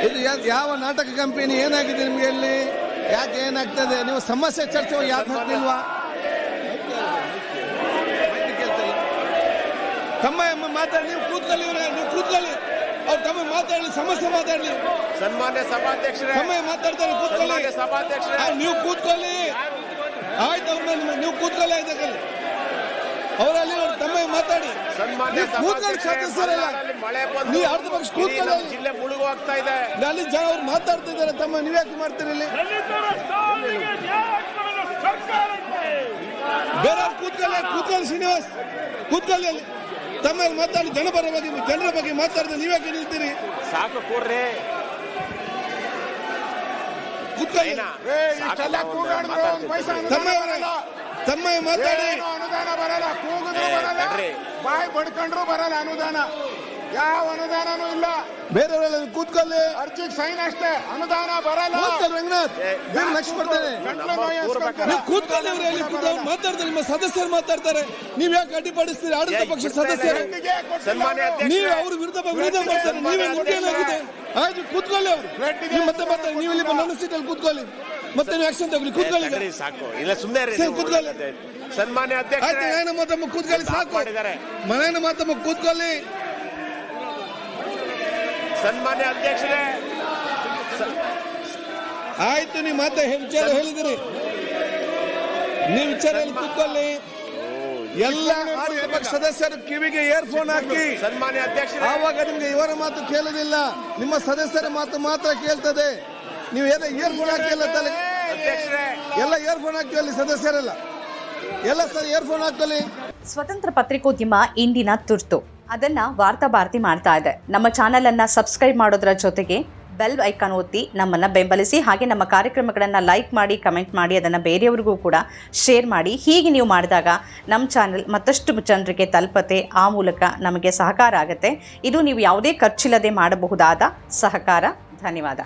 ಯಾ- ಯಾವ ನಾಟಕ ಕಂಪನಿ ಏನಾಗಿದೆ ನಿಮ್ಗೆ ಇಲ್ಲಿ? ಯಾಕೆ ಏನಾಗ್ತದೆ? ನೀವು ಸಮಸ್ಯೆ ಚರ್ಚೆ ಯಾಕೆ ಹಾಕ್ಲಿಲ್ವಾ ತಮ್ಮ ಎಮ್ಮ ಮಾತಾಡಿ ನೀವು ಕೂತ್ಕೊಳ್ಳಿ ನೀವು ಕೂತ್ಕೊಳ್ಳಿ. ಅವ್ರು ತಮ್ಮ ಮಾತಾಡಲಿ ಸಮಸ್ಯೆ ಮಾತಾಡಲಿ. ಸನ್ಮಾನ್ಯ ಸಭಾಧ್ಯಕ್ಷರೇ ತಮ್ಮ ಮಾತಾಡ್ತಾರೆ ಕೂತ್ಕೊಳ್ಳಿ. ಸಭಾಧ್ಯಕ್ಷರೇ. ನೀವು ಕೂತ್ಕೊಳ್ಳಿ. ಆಯ್ತು ಅವ್ರ ಮೇಲೆ ನೀವು ಕೂತ್ಕೊಳ್ಳಿ ಆಯ್ತಕ್ಕಲ್ಲಿ ಅವರಲ್ಲಿ ಮಾತಾಡಿ. ಬಂದು ನೀವು ಅರ್ಧ ಪಕ್ಷ ಕೂತ್ಕೊಂಡು ಜಿಲ್ಲೆ ಮುಳುಗು ಆಗ್ತಾ ಇದೆ ಅಲ್ಲಿ ಜನ ಅವ್ರು ಮಾತಾಡ್ತಿದ್ದಾರೆ ತಮ್ಮ ನೀವ್ಯಾಕೆ ಮಾಡ್ತೀರಿ ಇಲ್ಲಿ? ದಲಿತರ ಸಾವಿಗೆ ನ್ಯಾಯ ಸರ್ಕಾರಕ್ಕೆ. ಬೇರೆ ಕೂತ್ಕೊಳ್ಳಿ ಕೂತ್ಕೊಳ್ಳಿ ಶ್ರೀನಿವಾಸ್. ಕೂತ್ಕೊಳ್ಳಿ ತಮ್ಮಲ್ಲಿ ಮಾತಾಡಿ. ಜನಪರ ಬಗ್ಗೆ ಜನರ ಬಗ್ಗೆ ಮಾತಾಡಿದ್ರೆ ನೀವೇ ನಿಲ್ತೀರಿ? ಸಾಕು ಕೂಡ್ರಿ ಕೂತ್ಕೊಳ್ಳಿ. ತಮ್ಮ. ತಮ್ಮ ಮಾತಾಡಿ. ಏನು ಅನುದಾನ ಬರಲ್ಲ ಕೂಗಿದ್ರು ಬರಲ್ಲ. ಬಾಯಿ ಬಡ್ಕೊಂಡ್ರು ಬರಲ್ಲ ಅನುದಾನ. ಯಾವ ಅನುದಾನನೂ ಇಲ್ಲ. ಬೇರೆಯವರೆಲ್ಲ ಕೂತ್ಕೊಳ್ಳಿ. ಅರ್ಜಿಗೆ ಸೈನ್ ಅಷ್ಟೇ ಅನುದಾನ ಬರಲ್ಲ. ಕೂತ್ಕೊಳ್ಳಿ ರಂಗನಾಥ್. ಬರ್ತಾರೆ ನೋವು ಕೂತ್ಕೊಳ್ಳಿ ಕೂತ್ಕೊಂಡು ಮಾತಾಡ್ತಾರೆ ನಿಮ್ಮ ಸದಸ್ಯರು ಮಾತಾಡ್ತಾರೆ. ನೀವ್ ಯಾಕೆ ಅಡ್ಡಿಪಡಿಸ್ತೀರಿ? ಆಡಳಿತ ಪಕ್ಷದ. ಸದಸ್ಯರು. ನೀವು ಅವ್ರ ವಿರುದ್ಧ ವಿರೋಧ ಮಾಡ್ತಾರೆ ನೀವೇ ಆಯ್ತು ಕೂತ್ಕೊಳ್ಳಿ ಅವ್ರು. ನೀವು ಮತ್ತೆ ಮಾತಾಡಿ ನೀವು ಇಲ್ಲಿ ನನ್ನ ಸೀಟಲ್ಲಿ ಕೂತ್ಕೊಳ್ಳಿ. ಮತ್ತೆ ನೀವು ಆಕ್ಷನ್ ತಗೊಳ್ಳಿ? ಕೂತ್ಕೊಳ್ಳಿ ಸಾಕು. ಇಲ್ಲ ಸುಮ್ಮನೆ ಕೂತ್ಕೊಳ್ಳಿ. ಸನ್ಮಾನ್ಯ ಅಧ್ಯಕ್ಷ ಮನೇನ ಮಾತಮ್ಮ ಕೂತ್ಕೊಳ್ಳಿ ಸಾಕು. ಮನೇನ ಮಾತಮ್ಮ ಕೂತ್ಕೊಳ್ಳಿ. ಸನ್ಮಾನ್ಯ ಅಧ್ಯಕ್ಷರೇ ಆಯ್ತು ನೀವು ಮತ್ತೆ ವಿಚಾರ ಹೇಳಿದಿರಿ. ನೀವು ವಿಚಾರ ಕೂತ್ಕೊಳ್ಳಿ. ಎಲ್ಲ ಆಡಳಿತ ಸದಸ್ಯರು ಕಿವಿಗೆ ಇಯರ್ಫೋನ್ ಹಾಕಿ. ಸನ್ಮಾನ್ಯ ಅಧ್ಯಕ್ಷ ಆವಾಗ ನಿಮ್ಗೆ ಇವರ ಮಾತು ಕೇಳೋದಿಲ್ಲ ನಿಮ್ಮ ಸದಸ್ಯರ ಮಾತು ಮಾತ್ರ ಕೇಳ್ತದೆ. ನೀವು ಎಲ್ಲ ಇಯರ್ಫೋನ್ ಹಾಕಿಲ್ಲ ತಲೆ. ಅಧ್ಯಕ್ಷರೇ. ಎಲ್ಲ ಇಯರ್ಫೋನ್ ಹಾಕ್ತೀವಲ್ಲಿ ಸದಸ್ಯರೆಲ್ಲ. ಎಲ್ಲ ಸರ್ ಇಯರ್ಫೋನ್ ಹಾಕ್ತಲ್ಲಿ ಸ್ವತಂತ್ರ ಪತ್ರಿಕೋದ್ಯಮ ಇಂದಿನ ತುರ್ತು. ಅದನ್ನ ವಾರ್ತಾ ಭಾರತಿ ಮಾಡ್ತಾ ಇದೆ. ನಮ್ಮ ಚಾನೆಲ್ ಅನ್ನ ಸಬ್ಸ್ಕ್ರೈಬ್ ಮಾಡೋದ್ರ ಜೊತೆಗೆ ಬೆಲ್ ಐಕಾನ್ ಒತ್ತಿ ನಮ್ಮನ್ನ ಬೆಂಬಲಿಸಿ ಹಾಗೆ ನಮ್ಮ ಕಾರ್ಯಕ್ರಮಗಳನ್ನ ಲೈಕ್ ಮಾಡಿ ಕಮೆಂಟ್ ಮಾಡಿ ಅದನ್ನ ಬೇರೆಯವರಿಗೂ ಕೂಡ ಶೇರ್ ಮಾಡಿ. ಹೀಗೆ ನೀವು ಮಾಡಿದಾಗ ನಮ್ಮ ಚಾನೆಲ್ ಮತ್ತಷ್ಟು ಜನರಿಗೆ ತಲುಪತ್ತೆ. ಆ ಮೂಲಕ ನಮಗೆ ಸಹಕಾರ ಆಗುತ್ತೆ. ಇದು ನೀವು ಯಾವುದೇ ಖರ್ಚಿಲ್ಲದೆ ಮಾಡಬಹುದಾದ ಸಹಕಾರ. ಧನ್ಯವಾದ.